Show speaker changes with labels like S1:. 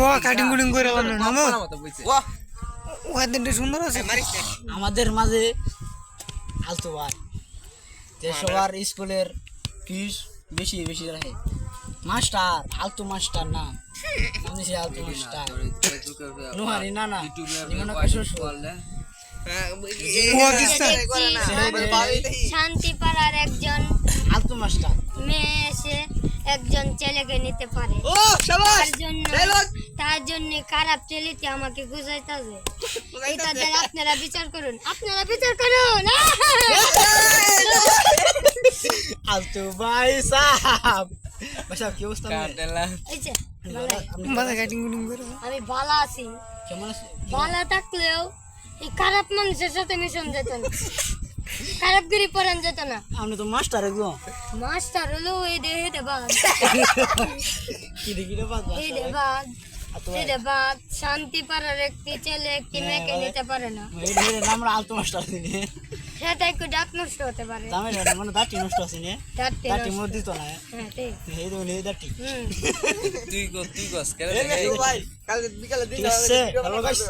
S1: ও cutting coating করে বলল নামো
S2: ওয়া।
S1: ও দিনটা সুন্দর আছে।
S3: আমাদের মাঝে আলতো ভাই যে সবার স্কুলের ফিস বেশি বেশি রাখে। মাস্টার আলতো মাস্টার না আমি সে আলতো মাস্টার। নোহারি না না। নিমন কাশোর
S2: হ্যাঁ,
S1: ও কিস্তা
S2: করে না।
S3: ছেড়ে
S2: পাবি দেখি।
S4: শান্তি পাড়ার একজন
S3: আলতো মাস্টার।
S4: মেয়ে এসে একজন ছেলেকে নিতে পারে। জন্য জন্য খারাপ ছেলেতে আমাকে বুঝাইতেছে। এটা দ্বারা আপনারা বিচার করুন। আপনারা বিচার করুন!
S3: আলতো ভাই সাহাব ভাই সাহেব। কি অবস্থা?
S4: এই যে,
S1: মাথা কাটিং কুটিং করে।
S4: আমি ভালো আছি।
S3: কেমন আছে?
S4: ভালো থাকলেও এই খারাপ মানুষের সাথে মিশন যেত না। খারাপ গিরি পরান যেত না।
S3: আপনি তো মাস্টার একদম
S4: মাস্টার হলো এই দে এই দে বাদ
S3: কি দেখি রে বাদ
S4: এই দে বাদ বাদ শান্তি পাড়ার একটি ছেলে একটি মেয়েকে নিতে পারে না।
S3: আমরা আলতো দিনে
S4: সেটা একটু ডাক নষ্ট হতে পারে।
S3: মানে নষ্ট আছে নে। মোর দিত না
S4: হ্যাঁ ঠিক
S3: এই দেখুন
S2: ভাই কাল বিকালে দিন
S3: ঠিক গাইস